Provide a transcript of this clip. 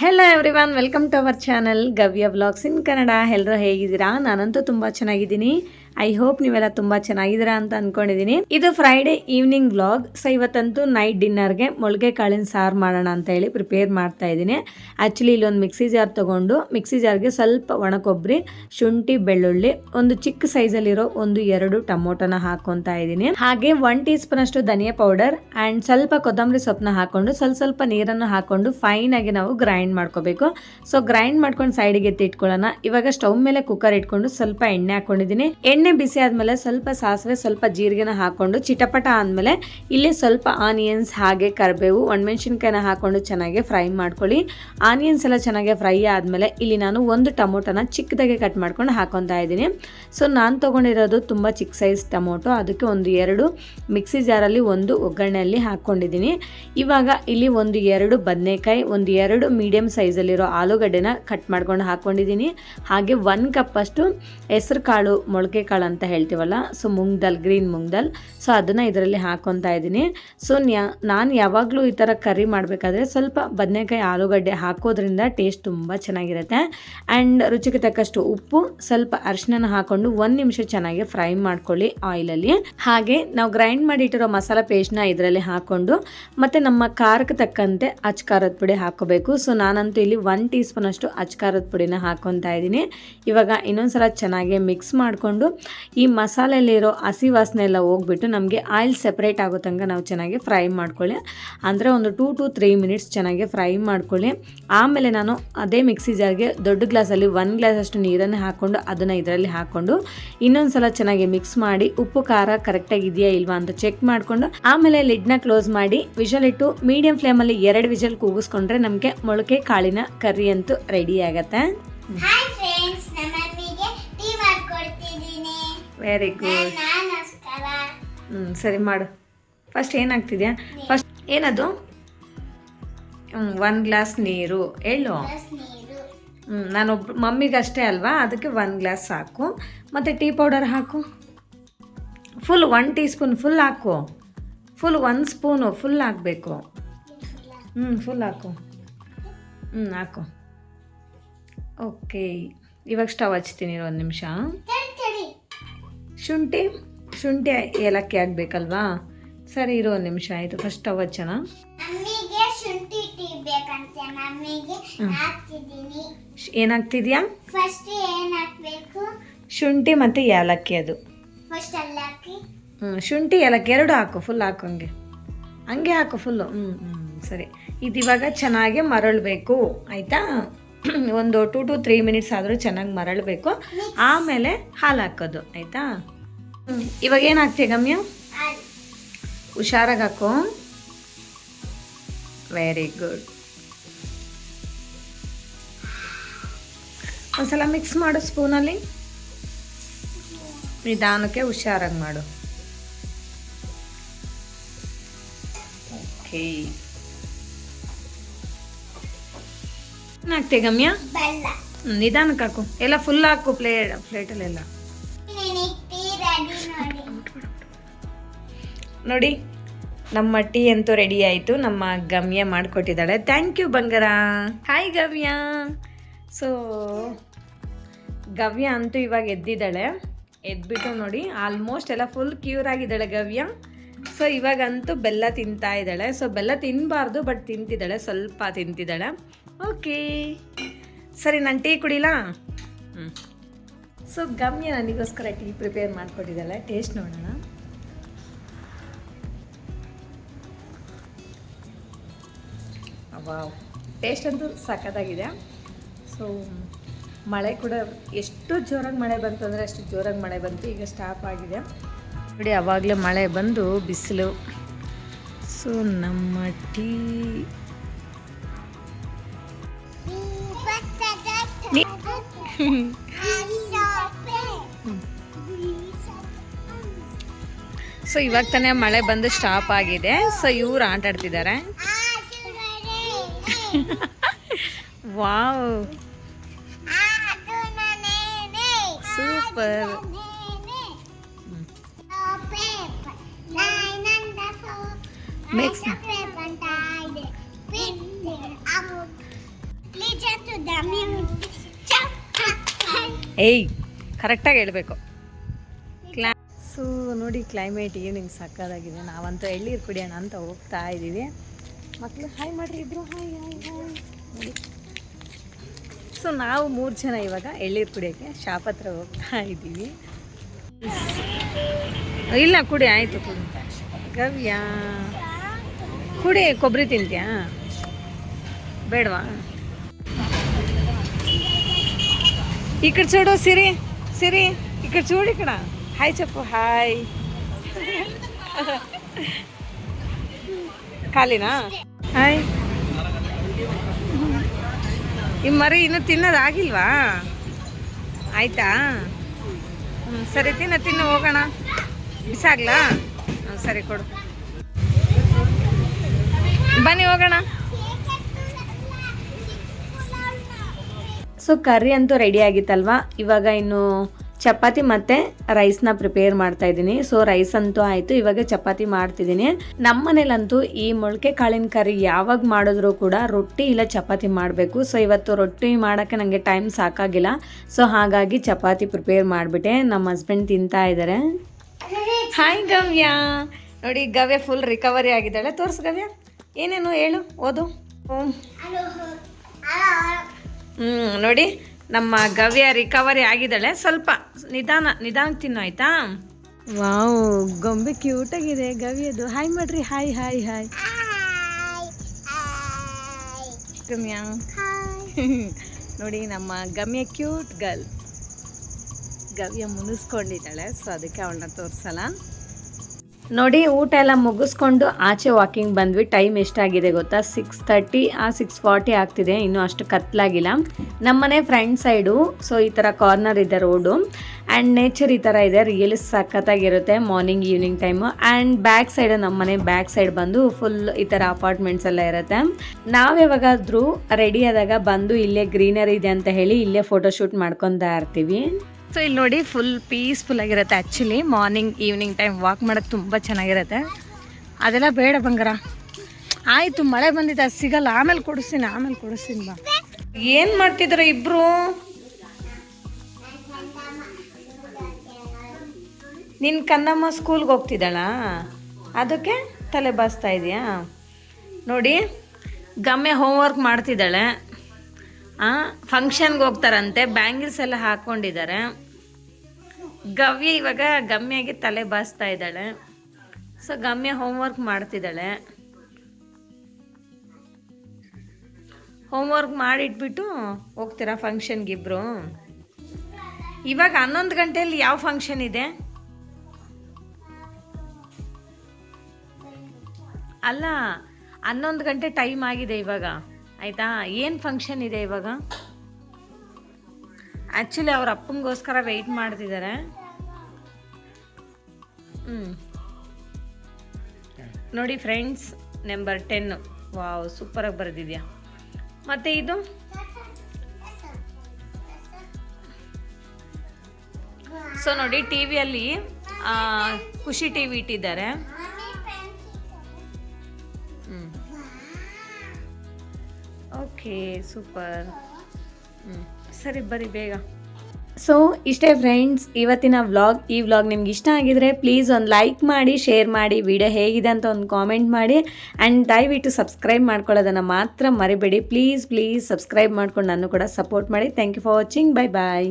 Hello everyone welcome to our channel Gavya vlogs in Kannada ಎಲ್ಲರೂ ಹೇಗಿದ್ದೀರಾ? ನಾನಂತೂ ತುಂಬ ಚೆನ್ನಾಗಿದ್ದೀನಿ. ಐ ಹೋಪ್ ನೀವೆಲ್ಲ ತುಂಬಾ ಚೆನ್ನಾಗಿದ್ದೀರಾ ಅಂತ ಅನ್ಕೊಂಡಿದ್ದೀನಿ ಇದು ಫ್ರೈಡೆ ಈವ್ನಿಂಗ್ ವ್ಲಾಗ್ ಸೊ ಇವತ್ತಂತೂ ನೈಟ್ ಡಿನ್ನರ್ಗೆ ಮೊಳಕೆ ಕಾಳಿನ ಸಾರು ಮಾಡೋಣ ಅಂತ ಹೇಳಿ ಪ್ರಿಪೇರ್ ಮಾಡ್ತಾ ಇದ್ದೀನಿ. ಆ್ಯಕ್ಚುಲಿ ಇಲ್ಲೊಂದು ಮಿಕ್ಸಿ ಜಾರ್ ತಗೊಂಡು ಮಿಕ್ಸಿ ಜಾರ್ಗೆ ಸ್ವಲ್ಪ ಒಣ ಕೊಬ್ಬರಿ ಶುಂಠಿ, ಬೆಳ್ಳುಳ್ಳಿ, ಒಂದು ಚಿಕ್ಕ ಸೈಜಲ್ಲಿರೋ ಒಂದು ಎರಡು ಟೊಮೊಟೊನ ಹಾಕೊತಾ ಇದ್ದೀನಿ. ಹಾಗೆ ಒನ್ ಟೀ ಸ್ಪೂನ್ ಅಷ್ಟು ಧನಿಯಾ ಪೌಡರ್ ಆ್ಯಂಡ್ ಸ್ವಲ್ಪ ಕೊತ್ತಂಬರಿ ಸೊಪ್ಪನ್ನ ಹಾಕೊಂಡು ಸ್ವಲ್ಪ ಸ್ವಲ್ಪ ನೀರನ್ನು ಹಾಕೊಂಡು ಫೈನ್ ಆಗಿ ನಾವು ಗ್ರೈಂಡ್ ಮಾಡ್ಕೋಬೇಕು. ಸೊ ಗ್ರೈಂಡ್ ಮಾಡ್ಕೊಂಡು ಸೈಡಿಗೆ ಎತ್ತಿಟ್ಕೊಳ್ಳೋಣ ಇವಾಗ ಸ್ಟವ್ ಮೇಲೆ ಕುಕ್ಕರ್ ಇಟ್ಕೊಂಡು ಸ್ವಲ್ಪ ಎಣ್ಣೆ ಹಾಕೊಂಡಿದ್ದೀನಿ. ಎಣ್ಣೆ ಬಿಸಿ ಆದಮೇಲೆ ಸ್ವಲ್ಪ ಸಾಸಿವೆ, ಸ್ವಲ್ಪ ಜೀರಿಗೆನ ಹಾಕ್ಕೊಂಡು ಚಿಟಪಟ ಆದಮೇಲೆ ಇಲ್ಲಿ ಸ್ವಲ್ಪ ಆನಿಯನ್ಸ್, ಹಾಗೆ ಕರಿಬೇವು, ಒಣಮೆಣಸಿನ್ಕಾಯಿನ ಹಾಕೊಂಡು ಚೆನ್ನಾಗಿ ಫ್ರೈ ಮಾಡ್ಕೊಳ್ಳಿ. ಆನಿಯನ್ಸ್ ಎಲ್ಲ ಚೆನ್ನಾಗಿ ಫ್ರೈ ಆದಮೇಲೆ ಇಲ್ಲಿ ನಾನು ಒಂದು ಟೊಮೊಟೊನ ಚಿಕ್ಕದಾಗೆ ಕಟ್ ಮಾಡ್ಕೊಂಡು ಹಾಕೊತಾ ಇದ್ದೀನಿ. ಸೊ, ನಾನು ತೊಗೊಂಡಿರೋದು ತುಂಬ ಚಿಕ್ಕ ಸೈಜ್ ಟೊಮೊಟೊ. ಅದಕ್ಕೆ ಒಂದು ಎರಡು ಮಿಕ್ಸಿ ಜಾರಲ್ಲಿ ಒಂದು ಒಗ್ಗರಣೆಯಲ್ಲಿ ಹಾಕ್ಕೊಂಡಿದ್ದೀನಿ ಇವಾಗ ಇಲ್ಲಿ ಒಂದು ಎರಡು ಬದನೆಕಾಯಿ, ಒಂದು ಎರಡು ಮೀಡಿಯಮ್ ಸೈಜಲ್ಲಿರೋ ಆಲೂಗಡ್ಡೆನ ಕಟ್ ಮಾಡ್ಕೊಂಡು ಹಾಕ್ಕೊಂಡಿದ್ದೀನಿ ಹಾಗೆ ಒನ್ ಕಪ್ಪಷ್ಟು ಹೆಸರು ಕಾಳು ಮೊಳಕೆ ಕಾಳು ಅಂತ ಹೇಳ್ತೀವಲ್ಲ so moong dal green moong dal so ಅದನ್ನು ಇದರಲ್ಲಿ ಹಾಕ್ಕೊತಾ ಇದ್ದೀನಿ. ಸೊ ನಾನು ಯಾವಾಗಲೂ ಈ ಥರ ಕರಿ ಮಾಡಬೇಕಾದ್ರೆ ಸ್ವಲ್ಪ ಬದನೆಕಾಯಿ ಆಲೂಗಡ್ಡೆ ಹಾಕೋದ್ರಿಂದ ಟೇಸ್ಟ್ ತುಂಬ ಚೆನ್ನಾಗಿರುತ್ತೆ. ಆ್ಯಂಡ್ ರುಚಿಗೆ ತಕ್ಕಷ್ಟು ಉಪ್ಪು, ಸ್ವಲ್ಪ ಅರಿಶಿನ ಹಾಕೊಂಡು ಒಂದು ನಿಮಿಷ ಚೆನ್ನಾಗಿ ಫ್ರೈ ಮಾಡ್ಕೊಳ್ಳಿ ಆಯಿಲಲ್ಲಿ. ಹಾಗೆ ನಾವು ಗ್ರೈಂಡ್ ಮಾಡಿಟ್ಟಿರೋ ಮಸಾಲ ಪೇಸ್ಟ್ನ ಇದರಲ್ಲಿ ಹಾಕ್ಕೊಂಡು ಮತ್ತು ನಮ್ಮ ಖಾರಕ್ಕೆ ತಕ್ಕಂತೆ ಅಚ್ ಖಾರದ ಪುಡಿ ಹಾಕೋಬೇಕು ಸೊ ನಾನಂತೂ ಇಲ್ಲಿ ಒನ್ ಟೀ ಸ್ಪೂನಷ್ಟು ಅಷ್ಟು ಅಚ್ ಖಾರದ ಪುಡಿನ ಹಾಕ್ಕೊತಾ ಇದ್ದೀನಿ. ಇವಾಗ ಇನ್ನೊಂದು ಸಲ ಚೆನ್ನಾಗಿ ಮಿಕ್ಸ್ ಮಾಡಿಕೊಂಡು ಈ ಮಸಾಲೆಯಲ್ಲಿರೋ ಹಸಿ ವಾಸನೆ ಎಲ್ಲ ಹೋಗ್ಬಿಟ್ಟು ನಮಗೆ ಆಯಿಲ್ ಸೆಪ್ರೇಟ್ ಆಗೋ ತನಕ ನಾವು ಚೆನ್ನಾಗಿ ಫ್ರೈ ಮಾಡ್ಕೊಳ್ಳಿ. ಅಂದರೆ ಒಂದು ಟೂ ಟು ತ್ರೀ ಮಿನಿಟ್ಸ್ ಚೆನ್ನಾಗಿ ಫ್ರೈ ಮಾಡ್ಕೊಳ್ಳಿ. ಆಮೇಲೆ ನಾನು ಅದೇ ಮಿಕ್ಸಿ ಜಾರ್ಗೆ ದೊಡ್ಡ ಗ್ಲಾಸಲ್ಲಿ ಒನ್ ಗ್ಲಾಸ್ ಅಷ್ಟು ನೀರನ್ನು ಹಾಕ್ಕೊಂಡು ಅದನ್ನು ಇದರಲ್ಲಿ ಹಾಕ್ಕೊಂಡು ಇನ್ನೊಂದು ಸಲ ಚೆನ್ನಾಗಿ ಮಿಕ್ಸ್ ಮಾಡಿ ಉಪ್ಪು, ಖಾರ ಕರೆಕ್ಟಾಗಿ ಇದೆಯಾ ಇಲ್ವಾ ಅಂತ ಚೆಕ್ ಮಾಡಿಕೊಂಡು ಆಮೇಲೆ ಲಿಡ್ನ ಕ್ಲೋಸ್ ಮಾಡಿ ವಿಷಲ್ ಇಟ್ಟು ಮೀಡಿಯಂ ಫ್ಲೇಮಲ್ಲಿ ಎರಡು ವಿಷಲ್ ಕೂಗಿಸ್ಕೊಂಡ್ರೆ ನಮಗೆ ಮೊಳಕೆ ಕಾಳಿನ ಕರ್ರಿ ಅಂತೂ ರೆಡಿ ಆಗತ್ತೆ. ವೆರಿ ಗುಡ್ ಹ್ಞೂ ಸರಿ ಮಾಡು. ಫಸ್ಟ್ ಏನಾಗ್ತಿದ್ಯಾ? ಫಸ್ಟ್ ಏನದು? ಹ್ಞೂ ಒಂದು ಗ್ಲಾಸ್ ನೀರು. ಹೇಳು. ಹ್ಞೂ ನಾನೊಬ್ಬ ಮಮ್ಮಿಗಷ್ಟೇ ಅಲ್ವಾ? ಅದಕ್ಕೆ ಒಂದು ಗ್ಲಾಸ್ ಸಾಕು. ಮತ್ತು ಟೀ ಪೌಡರ್ ಹಾಕು. Full one tea spoon full ಹಾಕು. ಫುಲ್ ಒನ್ ಸ್ಪೂನು ಫುಲ್ ಹಾಕಬೇಕು. ಹ್ಞೂ ಫುಲ್ ಹಾಕು. ಹ್ಞೂ ಹಾಕು. ಓಕೆ ಇವಾಗ ಸ್ಟವ್ ಹಚ್ತೀನಿ ಒಂದು ನಿಮಿಷ. ಶುಂಠಿ ಶುಂಠಿ ಏಲಕ್ಕಿ ಆಗಬೇಕಲ್ವಾ ಸರಿ ಇರೋ ನಿಮಿಷ ಆಯಿತು. ಫಸ್ಟ್ ಅವಚನ ಏನಾಗ್ತಿದ್ಯಾ ಶುಂಠಿ ಮತ್ತು ಏಲಕ್ಕಿ ಅದು. ಹ್ಞೂ ಶುಂಠಿ ಏಲಕ್ಕಿ ಎರಡು ಹಾಕು ಫುಲ್ ಹಾಕು ಹಂಗೆ ಹಂಗೆ ಹಾಕು ಫುಲ್ಲು ಹ್ಞೂ ಹ್ಞೂ ಸರಿ. ಇದು ಇವಾಗ ಚೆನ್ನಾಗಿ ಮರಳಬೇಕು. ಆಯಿತಾ? ಒಂದು ಟೂ ಟು ತ್ರೀ ಮಿನಿಟ್ಸ್ ಆದರೂ ಚೆನ್ನಾಗಿ ಮರಳಬೇಕು. ಆಮೇಲೆ ಹಾಲು ಹಾಕೋದು. ಆಯಿತಾ? ಇವಾಗ ಏನು ಹಾಕ್ತೀಯ ಗಮ್ಯ ಹುಷಾರಾಗಿ ಹಾಕು. ವೆರಿ ಗುಡ್ ಒಂದ್ಸಲ ಮಿಕ್ಸ್ ಮಾಡು ಸ್ಪೂನಲ್ಲಿ ನಿಧಾನಕ್ಕೆ ಹುಷಾರಾಗಿ ಮಾಡು. ಓಕೆ ಏನಾಗ್ತೀಯ ಗಮ್ಯ? ನಿಧಾನಕ್ಕೆ ಹಾಕು. ಎಲ್ಲ ಫುಲ್ ಹಾಕು ಪ್ಲೇಟ್ ಪ್ಲೇಟಲ್ಲೆಲ್ಲ ನೋಡಿ, ನಮ್ಮ ಟೀ ಅಂತೂ ರೆಡಿ ಆಯಿತು. ನಮ್ಮ ಗಮ್ಯ ಮಾಡಿಕೊಟ್ಟಿದ್ದಾಳೆ. ಥ್ಯಾಂಕ್ ಯು ಬಂಗಾರ. ಹಾಯ್ ಗವ್ಯ ಸೊ ಗವ್ಯ ಅಂತೂ ಇವಾಗ ಎದ್ದಿದ್ದಾಳೆ. ಎದ್ಬಿಟ್ಟು ನೋಡಿ ಆಲ್ಮೋಸ್ಟ್ ಎಲ್ಲ ಫುಲ್ ಕ್ಯೂರ್ ಆಗಿದ್ದಾಳೆ ಗವ್ಯ. ಸೊ ಇವಾಗಂತೂ ಬೆಲ್ಲ ತಿಂತಾ ಇದ್ದಾಳೆ. ಸೊ ಬೆಲ್ಲ ತಿನ್ನಬಾರ್ದು ಬಟ್ ತಿಂತಿದ್ದಾಳೆ. ಸ್ವಲ್ಪ ತಿಂತಿದ್ದಾಳೆ. ಓಕೆ ಸರಿ, ನಾನು ಟೀ ಕುಡಿಲಾ? ಹ್ಞೂ ಸೊ ಗಮ್ಯ ನನಗೋಸ್ಕರ ಟೀ ಪ್ರಿಪೇರ್ ಮಾಡಿಕೊಟ್ಟಿದ್ದಾಳೆ. ಟೇಸ್ಟ್ ನೋಡೋಣ. ವಾವ್. ಟೇಸ್ಟ್ ಅಂತೂ ಸಖತ್ತಾಗಿದೆ. ಸೊ ಮಳೆ ಕೂಡ ಎಷ್ಟು ಜೋರಾಗಿ ಮಳೆ ಬಂತು ಅಂದರೆ ಅಷ್ಟು ಜೋರಾಗಿ ಮಳೆ ಬಂತು. ಈಗ ಸ್ಟಾಪ್ ಆಗಿದೆ. ನೋಡಿ ಆವಾಗಲೇ ಮಳೆ ಬಂದು ಬಿಸಿಲು. ಸೊ ನಮ್ಮ ಟೀ ಸೊ ಇವಾಗ ತಾನೇ ಮಳೆ ಬಂದು ಸ್ಟಾಪ್ ಆಗಿದೆ. ಸೊ ಇವ್ರು ಆಟ ಆಡ್ತಿದ್ದಾರೆ ವಾವ್. ಸೂಪರ್. ಏಯ್, ಕರೆಕ್ಟಾಗಿ ಹೇಳಬೇಕು. ಕ್ಲಾ ಸೊ, ನೋಡಿ ಕ್ಲೈಮೇಟ್ ಈವ್ನಿಂಗ್ ಸಕ್ಕದಾಗಿದೆ ನಾವಂತೂ ಎಳ್ಳೀರು ಕುಡಿಯೋಣ ಅಂತ ಹೋಗ್ತಾ ಇದ್ದೀವಿ. ಮಕ್ಕಳು ಹಾಯ್ ಮಾಡ್ರಿ, ಇಬ್ರು ಹಾಯ್ ಹಾಯ್ ಹಾಯ್. ಸೊ ನಾವು ಮೂರು ಜನ ಇವಾಗ ಎಳ್ಳೀರು ಕುಡಿಯೋಕ್ಕೆ ಶಾಪ್ ಹತ್ರ ಹೋಗ್ತಾ ಇದ್ದೀವಿ. ಇಲ್ಲ, ಕುಡಿ, ಆಯಿತು, ಕುಡಿ. ಗವ್ಯ. ಕುಡಿ ಕೊಬ್ಬರಿ ತಿಂತೀಯಾ? ಬೇಡವಾ? ಈ ಕಡೆ ಚೂಡು, ಸಿರಿ ಸಿರಿ. ಈ ಕಡೆ ಚೂಡಿ ಕಣ ಹಾಯ್ ಚಪ್ಪು ಹಾಯ್ ಖಾಲಿನಾ? ಹಾಯ್. ಈ ಮರಿ ಇನ್ನು ತಿನ್ನೋದಾಗಿಲ್ವಾ ಆಯ್ತಾ? ಹ್ಞೂ ಸರಿ ತಿನ್ನ ತಿನ್ನು ಹೋಗೋಣ. ಬಿಸಾಗ್ಲಾ ಹ್ಞೂ ಸರಿ ಕೊಡು. ಬನ್ನಿ ಹೋಗೋಣ. ಸೊ ಕರ್ರಿ ಅಂತೂ ರೆಡಿ ಆಗಿತ್ತಲ್ವಾ? ಇವಾಗ ಇನ್ನು ಚಪಾತಿ ಮತ್ತೆ ರೈಸ್ನ ಪ್ರಿಪೇರ್ ಮಾಡ್ತಾ ಇದ್ದೀನಿ. ಸೊ ರೈಸ್ ಅಂತೂ ಆಯಿತು. ಇವಾಗ ಚಪಾತಿ ಮಾಡ್ತಿದ್ದೀನಿ. ನಮ್ಮ ಮನೇಲಂತೂ ಈ ಮೊಳಕೆ ಕಾಳಿನ ಕರಿ ಯಾವಾಗ ಮಾಡಿದ್ರು ಕೂಡ ರೊಟ್ಟಿ ಇಲ್ಲ ಚಪಾತಿ ಮಾಡಬೇಕು. ಸೊ ಇವತ್ತು ರೊಟ್ಟಿ ಮಾಡೋಕ್ಕೆ ನನಗೆ ಟೈಮ್ ಸಾಕಾಗಿಲ್ಲ. ಸೊ ಹಾಗಾಗಿ ಚಪಾತಿ ಪ್ರಿಪೇರ್ ಮಾಡಿಬಿಟ್ಟೆ. ನಮ್ಮ ಹಸ್ಬೆಂಡ್ ತಿಂತಾ ಇದ್ದಾರೆ ಹಾಯ್ ಗವ್ಯ. ನೋಡಿ ಗವ್ಯ ಫುಲ್ ರಿಕವರಿ ಆಗಿದ್ದಾಳೆ. ತೋರಿಸ್ ಗವ್ಯ. ಏನೇನು ಹೇಳು ಓದು. ಹ್ಞೂ ನೋಡಿ. ನಮ್ಮ ಗವ್ಯ ರಿಕವರಿ ಆಗಿದ್ದಾಳೆ. ಸ್ವಲ್ಪ ನಿಧಾನ ನಿಧಾನ ತಿನ್ನು ಆಯ್ತಾ? ವಾವ್, ಗೊಂಬೆ ಕ್ಯೂಟ್ ಆಗಿದೆ. ಗವಿಯದು ಹಾಯ್ ಮಾಡ್ರಿ. Hi hi hi Gamya. ನೋಡಿ, ನಮ್ಮ ಗಮ್ಯ ಕ್ಯೂಟ್ ಗರ್ಲ್ ಗವ್ಯ ಮುನಿಸ್ಕೊಂಡಿದ್ದಾಳೆ. ಸೊ ಅದಕ್ಕೆ ಅವಳನ್ನ ತೋರಿಸಲ್ಲ ನೋಡಿ, ಊಟ ಎಲ್ಲ ಮುಗಿಸ್ಕೊಂಡು ಆಚೆ ವಾಕಿಂಗ್ ಬಂದ್ವಿ. ಟೈಮ್ ಎಷ್ಟಾಗಿದೆ ಗೊತ್ತಾ? ಸಿಕ್ಸ್ ತರ್ಟಿ ಆ ಸಿಕ್ಸ್ ಫಾರ್ಟಿ ಆಗ್ತಿದೆ. ಇನ್ನೂ ಅಷ್ಟು ಕತ್ಲಾಗಿಲ್ಲ. ನಮ್ಮನೆ ಫ್ರಂಟ್ ಸೈಡು ಸೊ ಈ ಥರ ಕಾರ್ನರ್ ಇದೆ ರೋಡು ಆ್ಯಂಡ್ ನೇಚರ್ ಈ ಥರ ಇದೆ. Really ಸಖತ್ತಾಗಿರುತ್ತೆ. Morning evening time and back side ನಮ್ಮನೆ ಬ್ಯಾಕ್ ಸೈಡ್ ಬಂದು ಫುಲ್ ಈ ಥರ ಅಪಾರ್ಟ್ಮೆಂಟ್ಸ್ ಎಲ್ಲ ಇರುತ್ತೆ. ನಾವು ಯಾವಾಗಾದರೂ ರೆಡಿ ಆದಾಗ ಬಂದು ಇಲ್ಲೇ ಗ್ರೀನರಿ ಇದೆ ಅಂತ ಹೇಳಿ ಇಲ್ಲೇ ಫೋಟೋಶೂಟ್ ಮಾಡ್ಕೊತಾ ಇರ್ತೀವಿ. ಸೊ ಇಲ್ಲಿ ನೋಡಿ ಫುಲ್ ಪೀಸ್ಫುಲ್ ಆಗಿರುತ್ತೆ actually morning evening time walk ಮಾಡೋಕ್ಕೆ ತುಂಬ ಚೆನ್ನಾಗಿರುತ್ತೆ. ಅದೆಲ್ಲ ಬೇಡ ಬಂಗಾರ. ಆಯಿತು, ಮಳೆ ಬಂದಿದೆ, ಅದು ಸಿಗಲ್ಲ. ಆಮೇಲೆ ಕೊಡಿಸ್ತೀನಿ ಆಮೇಲೆ ಕೊಡಿಸ್ತೀನಿ ಬಾ. ಏನು ಮಾಡ್ತಿದ್ರು ಇಬ್ಬರು ನಿನ್ನ ಕನ್ನಮ್ಮ ಸ್ಕೂಲ್ಗೆ ಹೋಗ್ತಿದ್ದಾಳ? ಅದಕ್ಕೆ ತಲೆ ಬಾಸ್ತಾ ಇದೆಯಾ? ನೋಡಿ, ಗಮ್ಮೆ ಹೋಮ್ವರ್ಕ್ ಮಾಡ್ತಿದ್ದಾಳೆ. ಫಂಕ್ಷನ್ಗೆ ಹೋಗ್ತಾರಂತೆ. ಬ್ಯಾಂಗಿಲ್ಸ್ ಎಲ್ಲ ಹಾಕ್ಕೊಂಡಿದ್ದಾರೆ ಗವ್ಯ ಇವಾಗ ಗಮ್ಯಾಗೆ ತಲೆ ಬಾಸ್ತಾ ಇದ್ದಾಳೆ. ಸೊ ಗಮ್ಯ ಹೋಮ್ವರ್ಕ್ ಮಾಡ್ತಿದ್ದಾಳೆ. ಹೋಮ್ವರ್ಕ್ ಮಾಡಿಟ್ಬಿಟ್ಟು ಹೋಗ್ತೀರಾ ಫಂಕ್ಷನ್ಗೆ ಇಬ್ಬರು ಇವಾಗ ಹನ್ನೊಂದು ಗಂಟೆಯಲ್ಲಿ ಯಾವ ಫಂಕ್ಷನ್ ಇದೆ? ಅಲ್ಲ, ಹನ್ನೊಂದು ಗಂಟೆ ಟೈಮ್ ಆಗಿದೆ ಇವಾಗ. ಆಯಿತಾ? ಏನು ಫಂಕ್ಷನ್ ಇದೆ ಇವಾಗ? ಆ್ಯಕ್ಚುಲಿ ಅವ್ರ ಅಪ್ಪಂಗೋಸ್ಕರ ವೆಯ್ಟ್ ಮಾಡ್ತಿದ್ದಾರೆ ಹ್ಞೂ ನೋಡಿ ಫ್ರೆಂಡ್ಸ್ ನಂಬರ್ ಟೆನ್ ವಾವ್ ಸೂಪರಾಗಿ ಬರೆದಿದ್ಯಾ? ಮತ್ತು ಇದು? ಸೊ ನೋಡಿ ಟಿ ವಿಯಲ್ಲಿ ಖುಷಿ ಟಿ ವಿ ಇಟ್ಟಿದ್ದಾರೆ. Okay, super. ಸರಿ ಬರಿ ಬೇಗ. ಸೊ, ಇಷ್ಟೇ ಫ್ರೆಂಡ್ಸ್ ಇವತ್ತಿನ ವ್ಲಾಗ್ ಈ ವ್ಲಾಗ್ ನಿಮ್ಗೆ ಇಷ್ಟ ಆಗಿದ್ರೆ ಪ್ಲೀಸ್ ಒಂದು ಲೈಕ್ ಮಾಡಿ ಶೇರ್ ಮಾಡಿ ವಿಡಿಯೋ ಹೇಗಿದೆ ಅಂತ ಒಂದು ಕಾಮೆಂಟ್ ಮಾಡಿ. ಆ್ಯಂಡ್ ದಯವಿಟ್ಟು ಸಬ್ಸ್ಕ್ರೈಬ್ ಮಾಡ್ಕೊಳ್ಳೋದನ್ನು ಮಾತ್ರ ಮರಿಬೇಡಿ. ಪ್ಲೀಸ್ ಪ್ಲೀಸ್ ಸಬ್ಸ್ಕ್ರೈಬ್ ಮಾಡ್ಕೊಂಡು ನಾನು ಕೂಡ ಸಪೋರ್ಟ್ ಮಾಡಿ. Thank you for watching bye bye